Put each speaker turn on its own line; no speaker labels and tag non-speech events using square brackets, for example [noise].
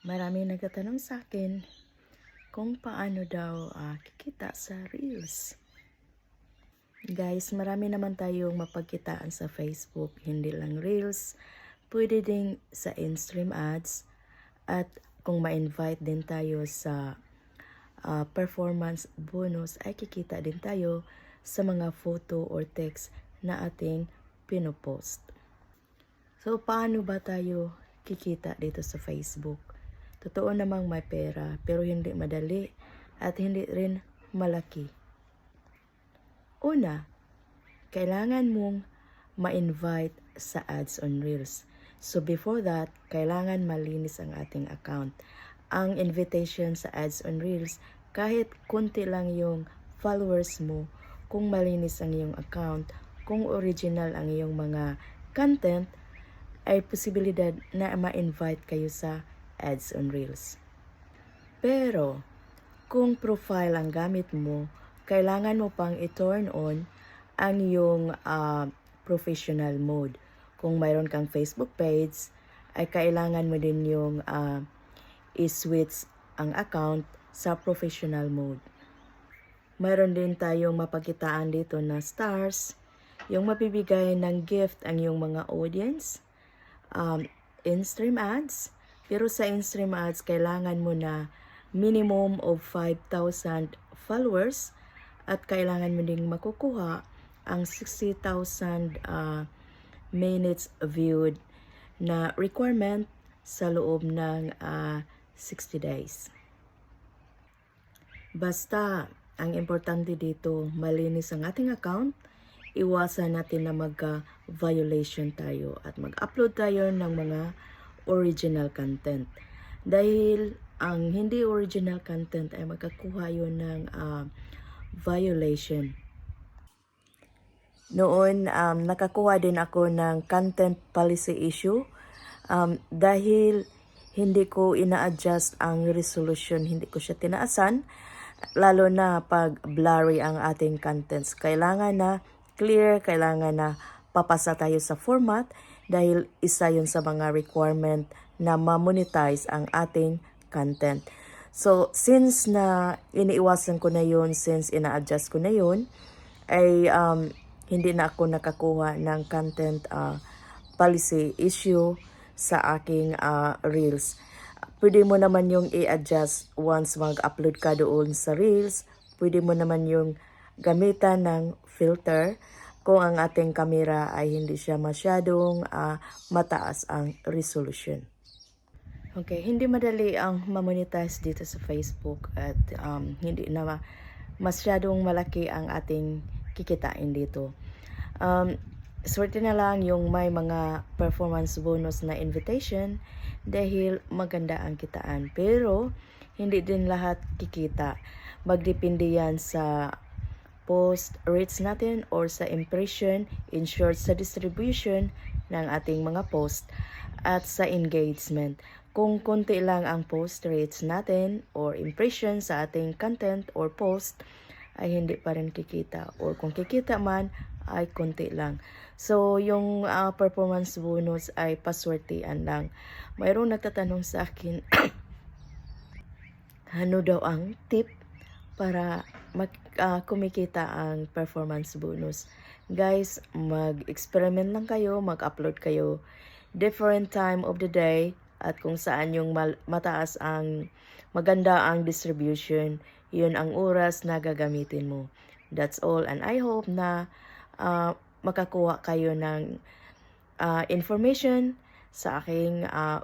Marami nagtatanong sa akin kung paano daw ah, kikita sa Reels. Guys, marami naman tayong mapagkitaan sa Facebook, hindi lang Reels. Pwede din sa in-stream ads at kung ma-invite din tayo sa ah, performance bonus ay kikita din tayo sa mga photo or text na ating pinopost. So, paano ba tayo kikita dito sa Facebook? Totoo namang may pera, pero hindi madali at hindi rin malaki. Una, kailangan mong ma-invite sa ads on Reels. So before that, kailangan malinis ang ating account. Ang invitation sa ads on Reels, kahit konti lang yung followers mo, kung malinis ang iyong account, kung original ang iyong mga content, ay posibilidad na ma-invite kayo sa ads on Reels. Pero, kung profile ang gamit mo, kailangan mo pang i-turn on ang iyong ah, professional mode. Kung mayroon kang Facebook page, ay kailangan mo din yung ah, i-switch ang account sa professional mode. Mayroon din tayong mapagkitaan dito na stars, yung mapibigay ng gift ang iyong mga audience, um, in-stream ads, pero sa in-stream ads, kailangan mo na minimum of 5,000 followers at kailangan mo ding makukuha ang 60,000 ah, minutes viewed na requirement sa loob ng ah, 60 days. Basta, ang importante dito, malinis ang ating account, iwasan natin na magka-violation tayo at mag-upload tayo ng mga original content. Dahil ang hindi original content ay magkakuha yun ng ah, violation. Noon, um, nakakuha din ako ng content policy issue um, dahil hindi ko ina-adjust ang resolution, hindi ko siya tinaasan, lalo na pag blurry ang ating contents. Kailangan na clear, kailangan na papasa tayo sa format dahil isa yun sa mga requirement na ma-monetize ang ating content. So, since na iniiwasan ko na yun, since ina-adjust ko na yun, ay um, hindi na ako nakakuha ng content uh, policy issue sa aking uh, Reels. Pwede mo naman yung i-adjust once mag-upload ka doon sa Reels. Pwede mo naman yung gamitan ng filter kung ang ating kamera ay hindi siya masyadong uh, mataas ang resolution. Okay, hindi madali ang mamonetize dito sa Facebook at um, hindi na ma- masyadong malaki ang ating kikitain dito. Um, swerte na lang yung may mga performance bonus na invitation dahil maganda ang kitaan. Pero, hindi din lahat kikita. Magdepende yan sa post rates natin or sa impression, in short, sa distribution ng ating mga post at sa engagement. Kung konti lang ang post rates natin or impression sa ating content or post, ay hindi pa rin kikita. Or kung kikita man, ay konti lang. So, yung ah, performance bonus ay paswertian lang. Mayroong nagtatanong sa akin, [coughs] ano daw ang tip para mag, ah, kumikita ang performance bonus. Guys, mag-experiment lang kayo, mag-upload kayo different time of the day at kung saan yung mataas ang maganda ang distribution, yun ang oras na gagamitin mo. That's all and I hope na ah, makakuha kayo ng ah, information sa aking ah,